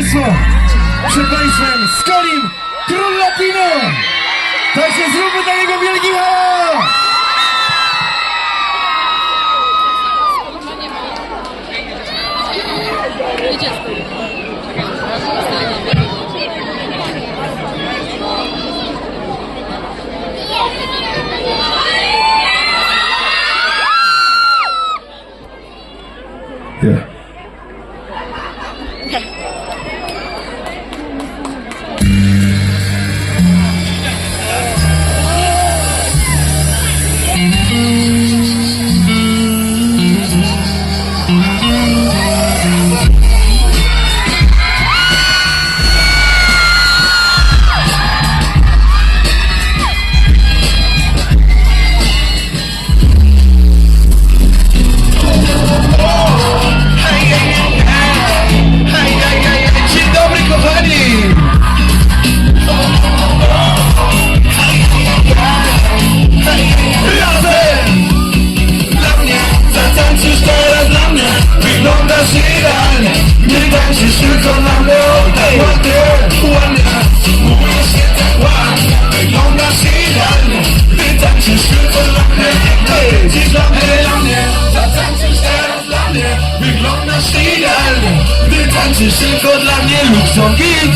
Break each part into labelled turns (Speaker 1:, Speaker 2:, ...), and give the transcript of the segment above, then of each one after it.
Speaker 1: Państwa, przed Państwem Skolim Król Latino! Także zróbmy dla niego wielki hałas! Yeah.
Speaker 2: Tańczysz tylko dla mnie Luxon Beat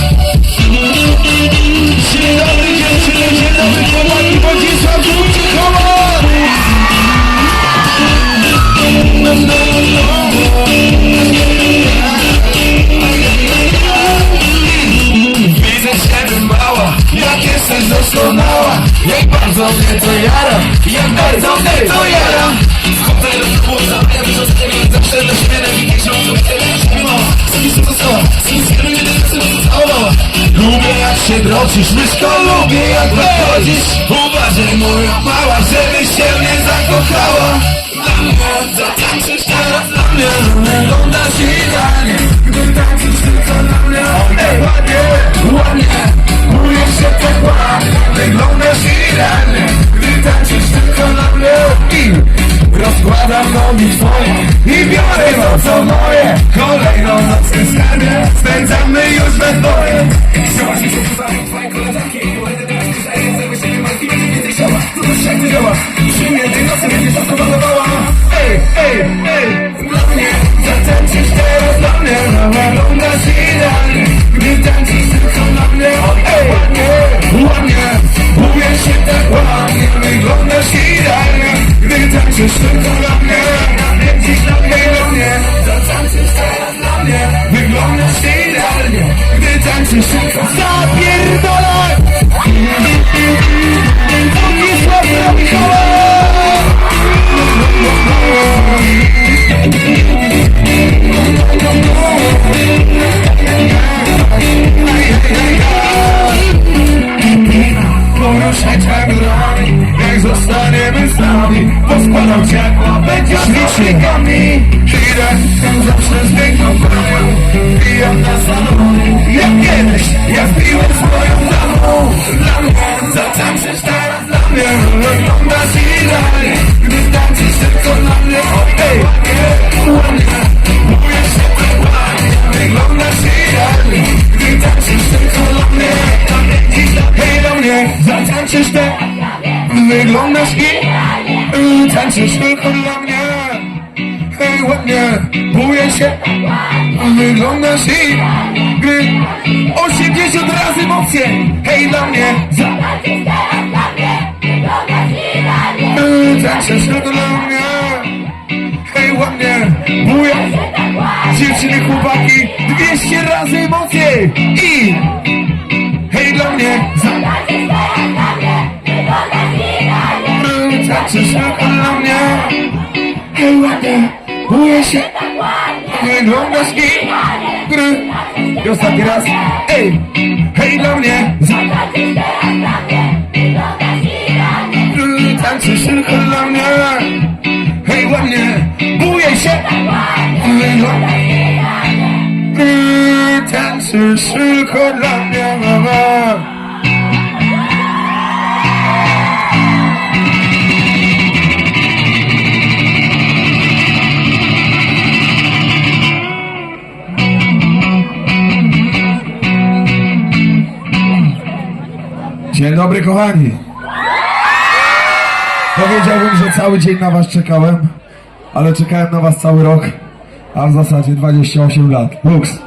Speaker 2: Dzień dobry dziewczyny, dzień dobry chłopaki zróbcie koło! Widzę ciebie mała, jak jesteś doskonała. Jak bardzo mnie to jara, jak bardzo mnie to jara. Wchodzę do chłopca, ja z ciebie Zawsze na śmiele, widzisz, droczysz, myszko, lubię jak podchodzisz Uważaj moja mała, żebyś się nie zakochała Dla mnie, zatańczysz teraz dla mnie Zapierdolaj! Wodzisław Michała! Poruszaj tak dłoń Jak zostaniemy sami Poskładam cię jak łapę Ślicznikami Idę Zatańczysz tak Wyglądasz i Tańczysz tylko dla mnie. Hej ładnie Buję się. Wyglądasz i Gdy 80 razy mocniej. Hej dla mnie. Tańczysz tylko dla mnie. Hej ładnie Buję. Dziewczyny, chłopaki 200 razy mocniej. I Hej ładnie Buję się. Wyglądasz i Gry I ostatni raz. Ej Hej dla mnie. Tańczysz tylko dla mnie. Hej ładnie Buję się. Wyglądasz Gry Tańczysz tylko dla mnie. mama
Speaker 1: Dzień dobry kochani. Powiedziałbym, że cały dzień na was czekałem, ale czekałem na was cały rok, a w zasadzie 28 lat. Lux.